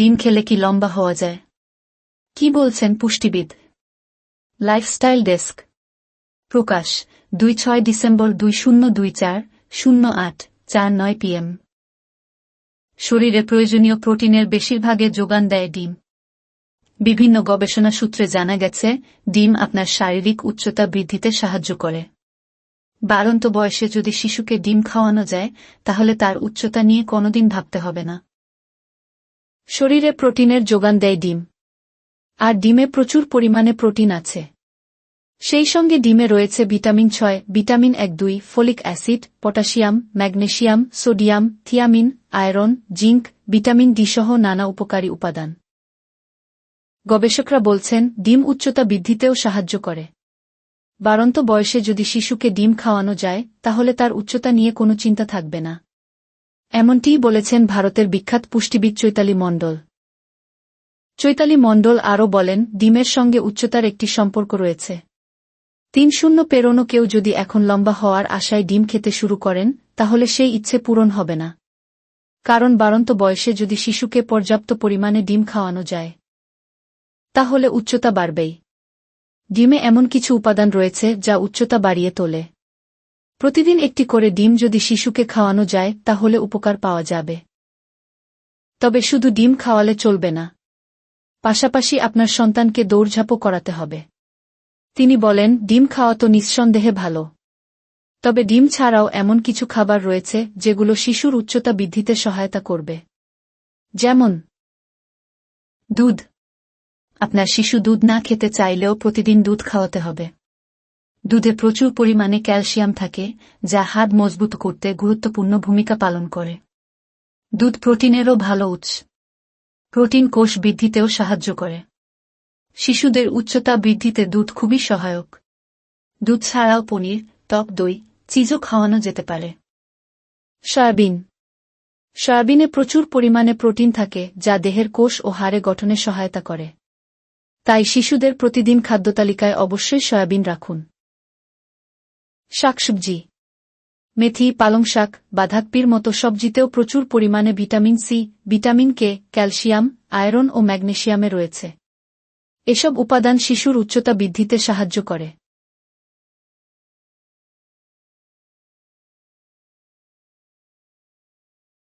ডিম খেলে কি লম্বা হওয়া যায়? কি বলছেন পুষ্টিবিদ? লাইফস্টাইল ডেস্ক প্রকাশ, দুই ছয় ডিসেম্বর দুই শূন্য দুই চার, শূন্য আট, চার নয় পিএম। শরীরে প্রয়োজনীয় প্রোটিনের বেশিরভাগে যোগান দেয় ডিম। বিভিন্ন গবেষণা সূত্রে জানা গেছে, ডিম আপনার শারীরিক উচ্চতা বৃদ্ধিতে সাহায্য করে। বারন্ত বয়সে যদি শিশুকে ডিম খাওয়ানো যায়, তাহলে তার উচ্চতা নিয়ে কোনোদিন ভাবতে হবে না। শরীরে প্রোটিনের যোগান দেয় ডিম। আর ডিমে প্রচুর পরিমাণে প্রোটিন আছে। সেই সঙ্গে ডিমে রয়েছে ভিটামিন ছয়, ভিটামিন এক দুই, folic acid, potassium, magnesium, sodium, thiamine, iron, zinc, vitamin D সহ নানা উপকারী উপাদান। গবেষকরা বলছেন, ডিম উচ্চতা বৃদ্ধিতেও সাহায্য করে। বারন্ত বয়সে যদি শিশুকে ডিম খাওয়ানো যায়, তাহলে তার উচ্চতা নিয়ে কোনো চিন্তা থাকবে না। এমনটিই বলেছেন ভারতের বিখ্যাত পুষ্টিবিদ চৈতালি মণ্ডল। চৈতালি মণ্ডল আরও বলেন, ডিমের সঙ্গে উচ্চতার একটি সম্পর্ক রয়েছে। তিন শূন্য পেরোনো কেউ যদি এখন লম্বা হওয়ার আশায় ডিম খেতে শুরু করেন, তাহলে সেই ইচ্ছে পূরণ হবে না। কারণ বারন্ত বয়সে যদি শিশুকে পর্যাপ্ত পরিমাণে ডিম খাওয়ানো যায়, তাহলে উচ্চতা বাড়বেই। ডিমে এমন কিছু উপাদান রয়েছে যা উচ্চতা বাড়িয়ে তোলে। প্রতিদিন একটি করে ডিম যদি শিশুকে খাওয়ানো যায়, তাহলে উপকার পাওয়া যাবে। তবে শুধু ডিম খাওয়ালে চলবে না। পাশাপাশি আপনার সন্তানকে দৌড়ঝাঁপও করাতে হবে। তিনি বলেন, ডিম খাওয়া তো নিঃসন্দেহে ভালো। তবে ডিম ছাড়াও এমন কিছু খাবার রয়েছে, যেগুলো শিশুর উচ্চতা বৃদ্ধিতে সহায়তা করবে। যেমন, দুধ। আপনার শিশু দুধ না খেতে চাইলেও প্রতিদিন দুধ খাওয়াতে হবে। দুধে প্রচুর পরিমাণে ক্যালসিয়াম থাকে, যা হাত মজবুত করতে গুরুত্বপূর্ণ ভূমিকা পালন করে। দুধ প্রোটিনেরও ভালো উৎস। প্রোটিন কোষ বৃদ্ধিতেও সাহায্য করে। শিশুদের উচ্চতা বৃদ্ধিতে দুধ খুবই সহায়ক। দুধ ছাড়াও পনির, টক দই, চিজও খাওয়ানো যেতে পারে। সয়াবিন। সয়াবিনে প্রচুর পরিমাণে প্রোটিন থাকে, যা দেহের কোষ ও হাড়ে গঠনে সহায়তা করে। তাই শিশুদের প্রতিদিন খাদ্যতালিকায় অবশ্যই সয়াবিন রাখুন। শাকসবজি। মেথি, পালং শাক, বাঁধাকপির মতো সবজিতেও প্রচুর পরিমাণে vitamin C, vitamin K, calcium, iron ও ম্যাগনেশিয়ামে রয়েছে। এসব উপাদান শিশুর উচ্চতা বৃদ্ধিতে সাহায্য করে।